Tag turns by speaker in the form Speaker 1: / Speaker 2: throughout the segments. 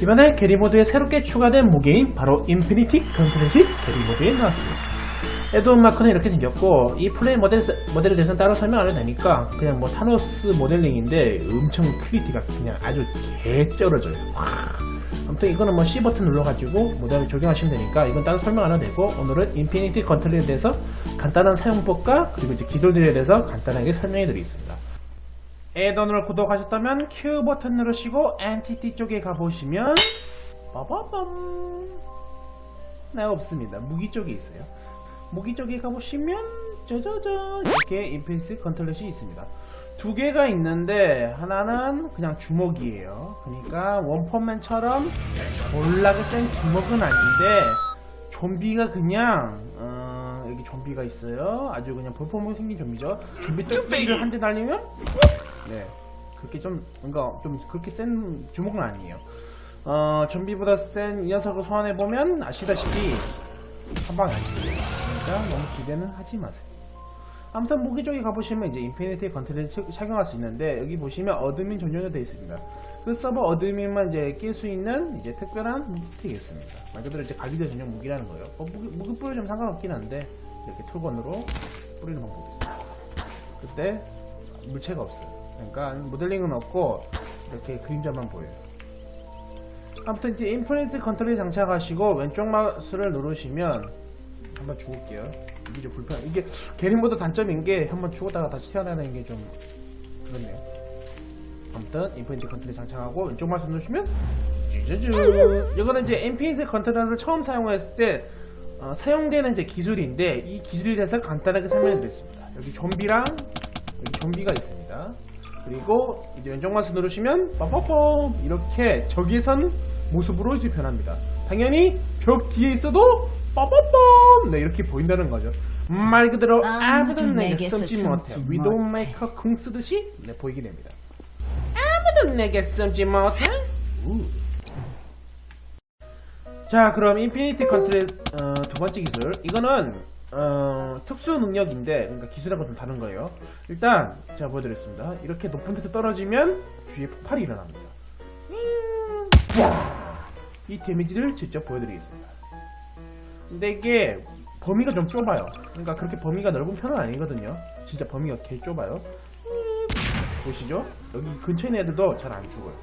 Speaker 1: 이번에 게리모드에 새롭게 추가된 무게인 바로 인피니티 컨퍼런시 게리모드에 나왔습니다. 에드온 마크는 이렇게 생겼고 이 플레이 모델, 모델에 대해서는 따로 설명 안 해도 되니까 그냥 뭐 타노스 모델링인데 엄청 퀄리티가 그냥 아주 개쩔어져요. 와. 아무튼 이거는 뭐 C 버튼 눌러가지고 모델을 적용하시면 되니까 이건 따로 설명 안 해도 되고 오늘은 인피니티 컨트롤에 대해서 간단한 사용법과 그리고 이제 기술들에 대해서 간단하게 설명해 드리겠습니다. 에던을 구독하셨다면 Q 버튼 누르시고 엔티티 쪽에 가보시면 빠바밤. 네 없습니다. 무기 쪽에 있어요. 무기 쪽에 가보시면 짜자잔 이렇게 인펜스 컨트롤렛이 있습니다. 두 개가 있는데 하나는 그냥 주먹이에요. 그러니까 원펀맨처럼 졸라게 센 주먹은 아닌데 좀비가 그냥 어, 여기 좀비가 있어요. 아주 그냥 볼품이 생긴 좀비죠. 좀비. 뚝배기를 한대 날리면 네. 그렇게 좀, 뭔가, 좀, 그렇게 센 주먹은 아니에요. 어, 좀비보다 센 이 녀석을 소환해보면, 아시다시피, 한 방에 안 죽어요. 그러니까 너무 기대는 하지 마세요. 아무튼 무기 쪽에 가보시면 이제 인피니티 차- 착용할 수 있는데, 여기 보시면 어드민 전용으로 되어 있습니다. 그 서버 어드민만 이제 낄 수 있는 이제 특별한 무기티겠습니다. 말 그대로 이제 가기대 전용 무기라는 거예요. 어, 무기, 무기 뿌리좀 상관없긴 한데, 이렇게 툴건으로 뿌리는 방법이 있어요. 그때 물체가 없어요. 그러니까 모델링은 없고 이렇게 그림자만 보여요. 아무튼 이제 인프니트 컨트롤 장착하시고 왼쪽 마우스를 누르시면 한번 죽을게요. 이게 좀 불편. 이게 게리모드 단점인 게 한번 죽었다가 다시 태어나는 게 좀 그렇네요. 아무튼 인프니트 컨트롤 장착하고 왼쪽 마우스 누르시면 쭈쭈쭈. 이거는 이제 인피니트 컨트롤을 처음 사용했을 때 어, 사용되는 이제 기술인데 이 기술에 대해서 간단하게 설명드렸습니다. 여기 좀비랑 여기 좀비가 있습니다. 그리고 이제 왼쪽 마우스 누르시면 빠빠빰 이렇게 적외선 모습으로 이제 변합니다. 당연히 벽 뒤에 있어도 빠빠빰 네 이렇게 보인다는 거죠. 말 그대로
Speaker 2: 아무도
Speaker 1: 내게 숨지 못해
Speaker 2: 못해.
Speaker 1: 위도우 메이커 궁 쓰듯이 네 보이게 됩니다. 아무도 내게 숨지 못해. 우. 자 그럼 인피니티 컨트롤 어, 두 번째 기술 이거는 어, 특수 능력인데 그러니까 기술하고 좀 다른 거예요. 일단 제가 보여드리겠습니다. 이렇게 높은 데서 떨어지면 주위에 폭발이 일어납니다. 음, 이 데미지를 직접 보여드리겠습니다. 근데 이게 범위가 좀 좁아요. 그러니까 그렇게 범위가 넓은 편은 아니거든요. 진짜 범위가 개 좁아요. 음, 보시죠? 여기 근처에 있는 애들도 잘 안 죽어요.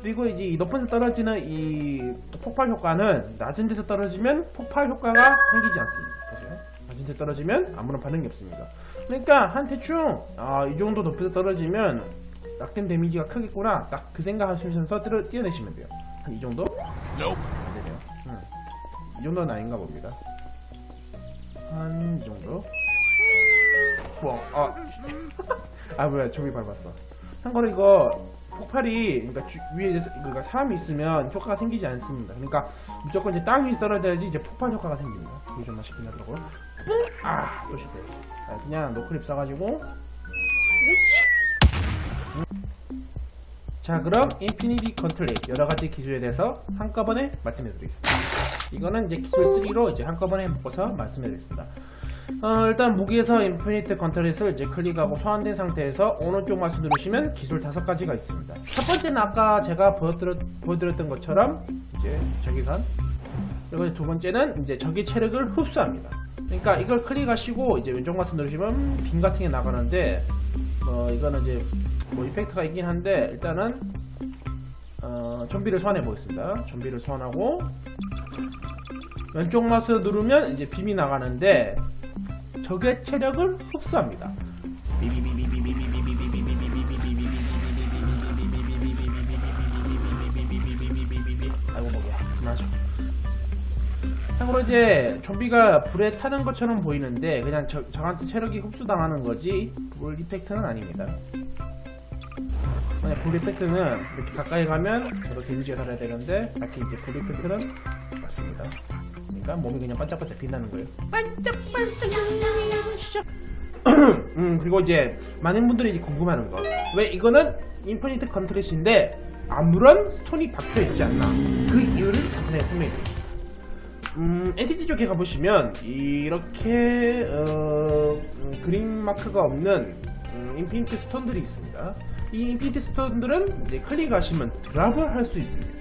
Speaker 1: 그리고 이제 이 높은 데서 떨어지는 이 폭발 효과는 낮은 데서 떨어지면 폭발 효과가 생기지 않습니다. 보세요. 데 떨어지면 아무런 반응이 없습니다. 그러니까 한 대충 아, 이 정도 높이서 떨어지면 낙된 데미지가 크겠구나 딱 그 생각하시면서 뛰어, 뛰어내시면 돼요. 한 이 정도? 안 되네요. 음. 이 정도는 아닌가 봅니다. 한 이 정도? 뭐, 아, 아 뭐야 저기 밟았어. 참고로 이거 폭발이 그러니까 주- 위에 그러니까 사람이 있으면 효과가 생기지 않습니다. 그러니까 무조건 이제 땅 위에 떨어져야지 이제 폭발 효과가 생깁니다. 그게 좀 맛있긴 하더라고요. 아, 또 실패. 아, 그냥 노크립 써가지고. 자, 그럼 인피니티 컨트롤 여러 가지 기술에 대해서 한꺼번에 말씀해드리겠습니다. 이거는 이제 기술 3로 이제 한꺼번에 묶어서 말씀해드리겠습니다. 어, 일단 무기에서 인피니트 컨트롤을 이제 클릭하고 소환된 상태에서 오른쪽 마우스 누르시면 기술 다섯 가지가 있습니다. 첫 번째는 아까 제가 보여드렸, 보여드렸던 것처럼 이제 적외선 그리고 두 번째는 이제 적의 체력을 흡수합니다. 그러니까 이걸 클릭하시고 이제 왼쪽 마우스 누르시면 빔 같은 게 나가는데 어, 이거는 이제 뭐 이펙트가 있긴 한데 일단은 어, 좀비를 소환해 보겠습니다. 좀비를 소환하고 왼쪽 마우스 누르면 이제 빔이 나가는데 적의 체력을 흡수합니다. 아이고 목이야. 그만하죠. 참고로 이제 좀비가 불에 타는 것처럼 보이는데 그냥 저, 저한테 체력이 흡수당하는 거지 불 이펙트는 아닙니다. 만약 불 이펙트는 이렇게 가까이 가면 저도 데미지가 살아야 되는데 딱히 이제 불 이펙트는 없습니다. 그러니까 몸이 그냥 반짝반짝 빛나는 거예요. 음, 그리고 이제 많은 분들이 궁금해하는 거. 왜 이거는 인피니트 컨트롤인데 아무런 스톤이 박혀 있지 않나? 그 이유를 간단하게 설명해 드릴게요. 음, 엔티티 쪽에 가보시면 이렇게 어, 음, 그린 마크가 없는 음, 인피니티 스톤들이 있습니다. 이 인피니티 스톤들은 이제 클릭하시면 드랍을 할 수 있습니다.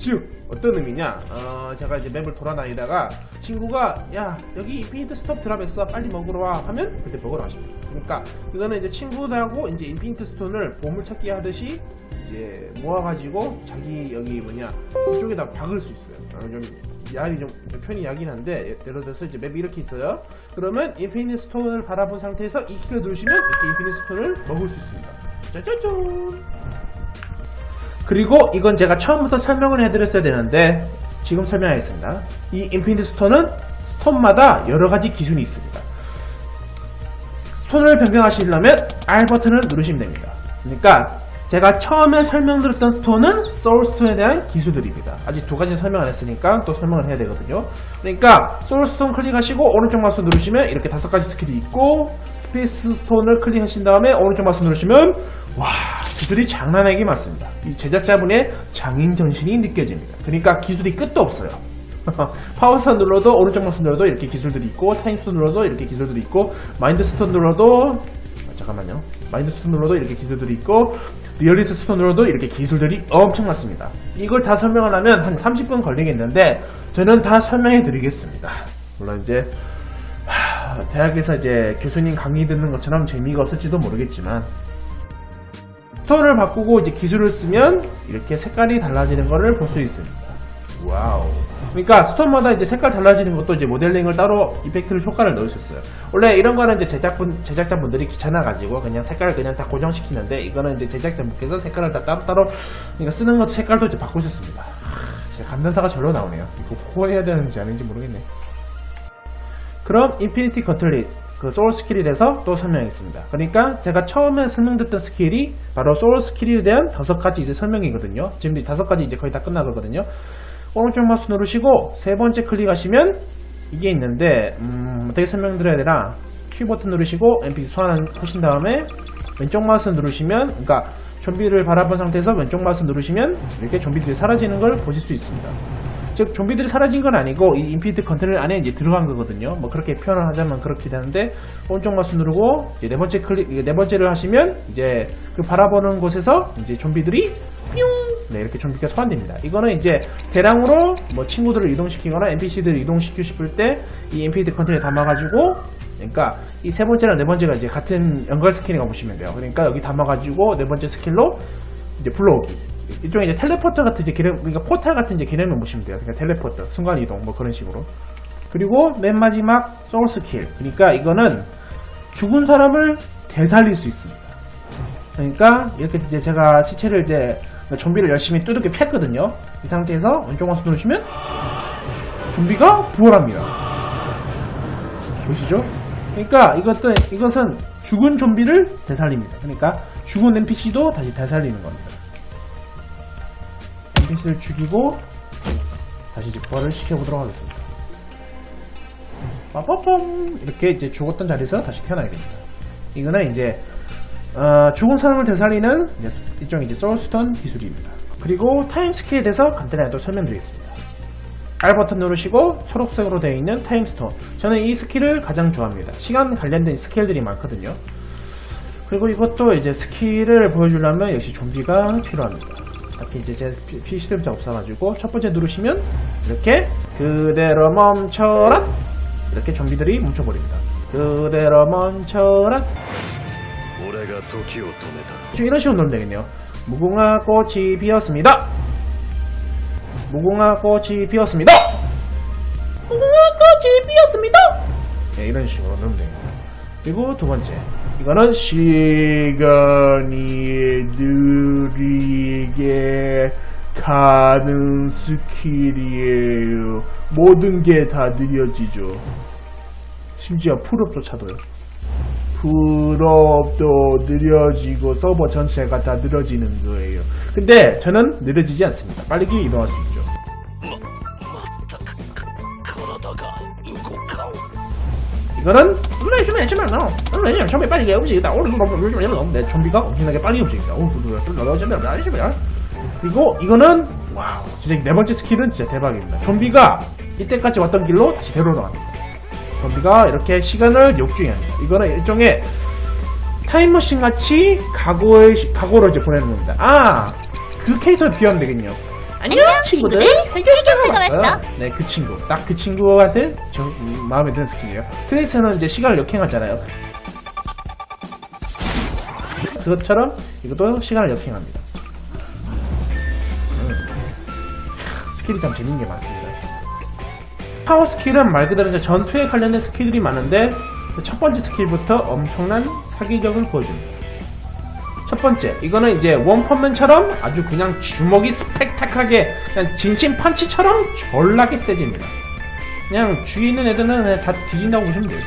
Speaker 1: 즉 어떤 의미냐? 어, 제가 이제 맵을 돌아다니다가 친구가 야 여기 인피니트 스톱 드랍했어. 빨리 먹으러 와. 하면 그때 먹으러 가십니다. 그러니까 이거는 이제 친구들하고 이제 인피니트 스톤을 보물찾기 하듯이 이제 모아가지고 자기 여기 뭐냐 이쪽에다 박을 수 있어요. 어, 좀 약이 좀 편이 약긴 한데 예를 들어서 이제 맵이 이렇게 있어요. 그러면 인피니트 스톤을 바라본 상태에서 이 키를 누르시면 이렇게 인피니트 스톤을 먹을 수 있습니다. 짜자잔 그리고 이건 제가 처음부터 설명을 해드렸어야 되는데 지금 설명하겠습니다. 이 인피니트 스톤은 스톤마다 여러 가지 기준이 있습니다. 스톤을 변경하시려면 R 버튼을 누르시면 됩니다. 그러니까 제가 처음에 설명드렸던 스톤은 소울 스톤에 대한 기술들입니다. 아직 두 가지 설명 안 했으니까 또 설명을 해야 되거든요. 그러니까 소울 스톤 클릭하시고 오른쪽 마우스 누르시면 이렇게 다섯 가지 스킬이 있고 스페이스 스톤을 클릭하신 다음에 오른쪽 마우스 누르시면 와 기술이 장난 아니게 많습니다. 이 제작자분의 장인 정신이 느껴집니다. 그러니까 기술이 끝도 없어요. 파워스톤 눌러도 오른쪽 마우스 눌러도 이렇게 기술들이 있고 타임스톤 눌러도 이렇게 기술들이 있고 마인드 스톤 눌러도 아, 잠깐만요. 마인드 스톤 눌러도 이렇게 기술들이 있고 리얼리스 스톤 눌러도 이렇게 기술들이 엄청 많습니다. 이걸 다 설명을 하면 한 30분 걸리겠는데 저는 다 설명해 드리겠습니다. 물론 이제 하, 대학에서 이제 교수님 강의 듣는 것처럼 재미가 없을지도 모르겠지만 스톤을 바꾸고 이제 기술을 쓰면 이렇게 색깔이 달라지는 것을 볼 수 있습니다. 와우. 그러니까 스톤마다 이제 색깔 달라지는 것도 이제 모델링을 따로 이펙트를 효과를 넣으셨어요. 원래 이런 거는 이제 제작분 제작자분들이 귀찮아가지고 그냥 색깔을 그냥 다 고정시키는데 이거는 이제 제작자분께서 색깔을 다 따로 따로 그러니까 쓰는 것도 색깔도 이제 바꾸셨습니다. 하, 제 감탄사가 절로 나오네요. 이거 코해야 되는지 아닌지 모르겠네. 그럼 인피니티 커틀릿 그 소울 스킬에 대해서 또 설명하겠습니다. 그러니까 제가 처음에 설명드렸던 스킬이 바로 소울 스킬에 대한 다섯 가지 이제 설명이거든요. 지금 이 다섯 가지 이제 거의 다 끝나거든요. 오른쪽 마우스 누르시고 세 번째 클릭하시면 이게 있는데 음, 어떻게 설명드려야 되나? Q 버튼 누르시고 NPC 소환 하신 다음에 왼쪽 마우스 누르시면 그러니까 좀비를 바라본 상태에서 왼쪽 마우스 누르시면 이렇게 좀비들이 사라지는 걸 보실 수 있습니다. 즉 좀비들이 사라진 건 아니고 이 인피니트 컨테이너 안에 이제 들어간 거거든요. 뭐 그렇게 표현을 하자면 그렇게 되는데 오른쪽 마우스 누르고 네 번째 클릭 네 번째를 하시면 이제 그 바라보는 곳에서 이제 좀비들이 뿅! 네 이렇게 좀비가 소환됩니다. 이거는 이제 대량으로 뭐 친구들을 이동시키거나 NPC들을 이동시키고 싶을 때이 인피니트 컨테이너에 담아가지고 그러니까 이 세 번째랑 네 번째가 이제 같은 연결 스킬이라고 보시면 돼요. 그러니까 여기 담아가지고 네 번째 스킬로 이제 불러오기. 이쪽에 이제 텔레포터 같은 이제 기능, 그러니까 포탈 같은 이제 기능을 보시면 돼요. 그러니까 텔레포터, 순간 이동, 뭐 그런 식으로. 그리고 맨 마지막 소울 스킬. 그러니까 이거는 죽은 사람을 되살릴 수 있습니다. 그러니까 이렇게 이제 제가 시체를 이제 좀비를 열심히 뚜둑게 팼거든요. 이 상태에서 왼쪽 마우스 누르시면 좀비가 부활합니다. 보시죠? 그러니까 이것도 이것은 죽은 좀비를 되살립니다. 그러니까 죽은 NPC도 다시 되살리는 겁니다. NPC를 죽이고 다시 이제 부활을 시켜보도록 하겠습니다. 빠빠밤 이렇게 이제 죽었던 자리에서 다시 태어나게 됩니다. 이거는 이제 어, 죽은 사람을 되살리는 이제 일종의 이제 소울스톤 기술입니다. 그리고 타임 스킬에 대해서 간단하게 또 설명드리겠습니다. R 버튼 누르시고 초록색으로 되어 있는 타임스톤. 저는 이 스킬을 가장 좋아합니다. 시간 관련된 스킬들이 많거든요. 그리고 이것도 이제 스킬을 보여주려면 역시 좀비가 필요합니다. 이렇게 이제 제 PC대로 잡아가지고 첫 번째 누르시면 이렇게 그대로 멈춰라. 이렇게 좀비들이 멈춰버립니다. 그대로 멈춰라. 이런 식으로 누르면 되겠네요. 무궁화 꽃이 피었습니다. 무궁화 꽃이 피었습니다. 무궁화 꽃이 피었습니다. 네, 이런 식으로 누르면 됩니다 그리고 두 번째. 이거는 시간이 느리 게 가는 스킬이에요. 모든 게 다 느려지죠. 심지어 풀업조차도요. 풀업도 느려지고 서버 전체가 다 느려지는 거예요. 근데 저는 느려지지 않습니다. 빠르게 이동할 수 있죠. 이거는 원래 좀 해주면 원래 좀 좀비 빨리 움직이다. 오늘 내 좀비가 엄청나게 빨리 움직입니다. 오늘 나가지면 나가지면 그리고 이거는 와우 진짜 네 번째 스킬은 진짜 대박입니다. 좀비가 이때까지 왔던 길로 다시 되돌아갑니다. 좀비가 이렇게 시간을 역주행합니다. 이거는 일종의 타임머신 같이 과거의 시- 과거로 이제 보내는 겁니다. 아, 그 케이스를 비하면 되겠네요.
Speaker 3: 안녕, 친구들. 해결사가 왔어.
Speaker 1: 네, 그 친구. 딱 그 친구한테 저 음, 마음에 드는 스킬이에요. 트레이서는 이제 시간을 역행하잖아요. 그것처럼 이것도 시간을 역행합니다. 음. 스킬이 참 재밌는 게 많습니다. 파워 스킬은 말 그대로 전투에 관련된 스킬들이 많은데 첫 번째 스킬부터 엄청난 사기력을 보여줍니다. 첫 번째, 이거는 이제 원펀맨처럼 아주 그냥 주먹이 스펙타클하게 그냥 진심 펀치처럼 졸라게 세집니다. 그냥 주위에 있는 애들은 그냥 다 뒤진다고 보시면 돼요.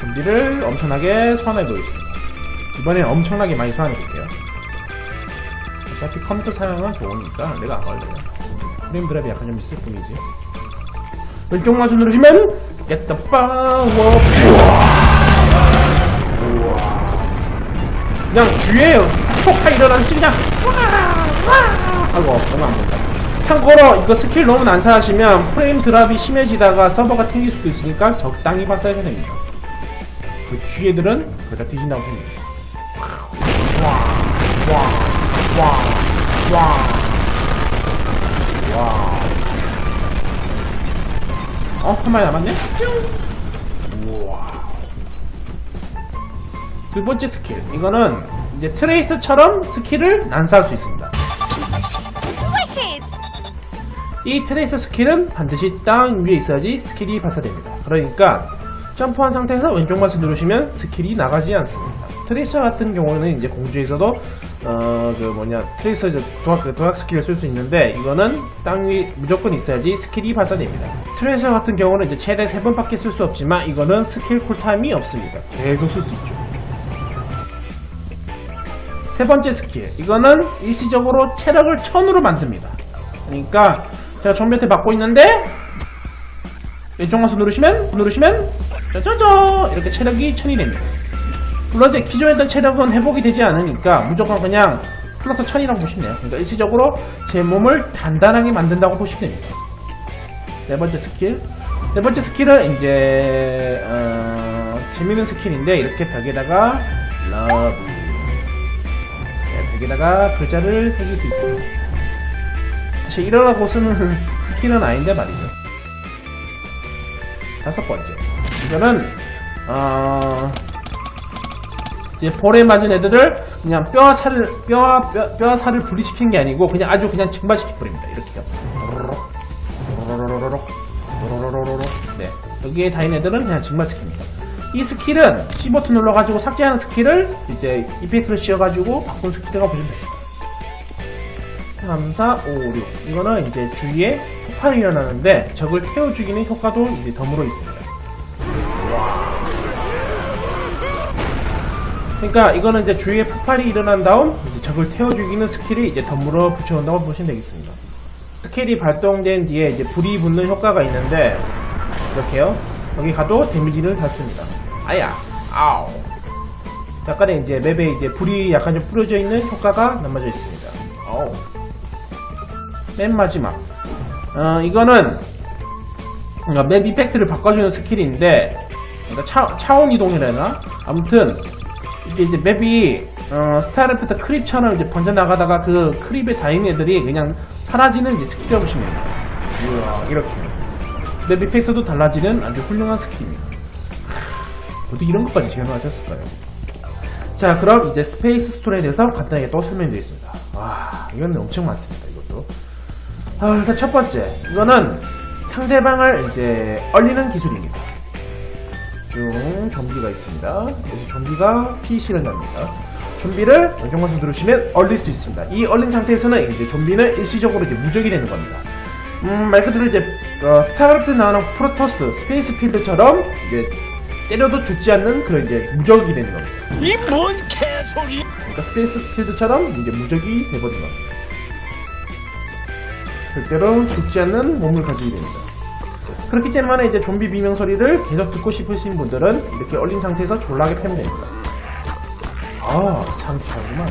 Speaker 1: 좀비를 엄청나게 소환해 보겠습니다. 이번엔 엄청나게 많이 소환해 볼게요. 어차피 컴퓨터 사용은 좋으니까 내가 안 걸려요. 프레임 드랍이 약간 좀 있을 뿐이지. 왼쪽 마우스 누르시면 get the power. 폭파 일어나는 시 그냥 와와 하고 얼마 안 본다. 참고로 이거 스킬 너무 난사하시면 프레임 드랍이 심해지다가 서버가 튕길 수도 있으니까 적당히 봤어야 됩니다. 그 주위애들은 그다 뒤진다고 생각해요. 와와와와와 어? 한 마리 남았네? 우와 두 번째 스킬 이거는 이제 트레이스처럼 스킬을 난사할 수 있습니다 이 트레이서 스킬은 반드시 땅 위에 있어야지 스킬이 발사됩니다 그러니까 점프한 상태에서 왼쪽 마우스 누르시면 스킬이 나가지 않습니다 트레이서 같은 경우는 이제 공주에서도 어 그 뭐냐 트레이서 이제 도학 그 스킬을 쓸 수 있는데 이거는 땅 위 무조건 있어야지 스킬이 발사됩니다. 트레이서 같은 경우는 이제 최대 세 번밖에 쓸 수 없지만 이거는 스킬 쿨타임이 없습니다. 계속 쓸 수 있죠. 세 번째 스킬 이거는 일시적으로 체력을 천으로 만듭니다. 그러니까 제가 좀비한테 받고 있는데 왼쪽 마우스 누르시면 누르시면 짜자자 이렇게 체력이 천이 됩니다. 물론 이제 기존에 있던 체력은 회복이 되지 않으니까 무조건 그냥 플러스 1000이라고 보시면 돼요. 그러니까 일시적으로 제 몸을 단단하게 만든다고 보시면 됩니다. 네 번째 스킬. 네 번째 스킬은 이제 어, 재밌는 스킬인데 이렇게 벽에다가 러브 네, 벽에다가 글자를 새길 수 있습니다. 사실 이러라고 쓰는 스킬은 아닌데 말이죠. 다섯 번째. 이거는 어, 이제 볼에 맞은 애들을 그냥 뼈와 살을 뼈와 뼈, 뼈와 살을 분리시킨 게 아니고 그냥 아주 그냥 증발시켜 버립니다. 이렇게요. 네 여기에 다인 애들은 그냥 증발시킵니다. 이 스킬은 C 버튼 눌러가지고 삭제하는 스킬을 이제 이펙트를 씌워가지고 바꾼 스킬이라고 보시면 됩니다. 3, 4, 5, 6 이거는 이제 주위에 폭발이 일어나는데 적을 태워 죽이는 효과도 이제 덤으로 있습니다. 그러니까 이거는 이제 주위에 폭발이 일어난 다음 이제 적을 태워 죽이는 스킬이 이제 덤으로 붙여온다고 보시면 되겠습니다. 스킬이 발동된 뒤에 이제 불이 붙는 효과가 있는데 이렇게요. 여기 가도 데미지를 닫습니다. 아야, 아우. 약간의 이제 맵에 이제 불이 약간 좀 뿌려져 있는 효과가 남아져 있습니다. 어우. 맨 마지막. 어, 이거는 어, 맵 이펙트를 바꿔주는 스킬인데 그러니까 차, 차원 이동이라 해나? 아무튼 이게 이제 맵이 어, 스타르프트 크립처럼 이제 번져나가다가 그 크립에 닿은 애들이 그냥 사라지는 이제 스킬이라고 보시면 됩니다. 쭉 이렇게 맵 이펙트도 달라지는 아주 훌륭한 스킬입니다. 어떻게 이런 것까지 제안하셨을까요? 자 그럼 이제 스페이스 스톤에 대해서 간단하게 또 설명드리겠습니다. 와 이건 엄청 많습니다. 이것도 아, 일단 첫 번째 이거는 상대방을 이제 얼리는 기술입니다. 쭉 좀비가 있습니다. 그래서 좀비가 피실을 합니다. 좀비를 왼쪽 버튼 누르시면 얼릴 수 있습니다. 이 얼린 상태에서는 이제 좀비는 일시적으로 이제 무적이 되는 겁니다. 음, 말 그대로 이제 어, 스타크래프트 나오는 프로토스, 스페이스 필드처럼 이제 때려도 죽지 않는 그런 이제 무적이 되는 겁니다.
Speaker 2: 이 뭔 개소리
Speaker 1: 그러니까 스페이스 필드처럼 이제 무적이 돼버린 겁니다. 절대로 죽지 않는 몸을 가지게 됩니다. 그렇기 때문에 이제 좀비 비명 소리를 계속 듣고 싶으신 분들은 이렇게 얼린 상태에서 졸라게 패면 됩니다. 아, 상쾌하구만.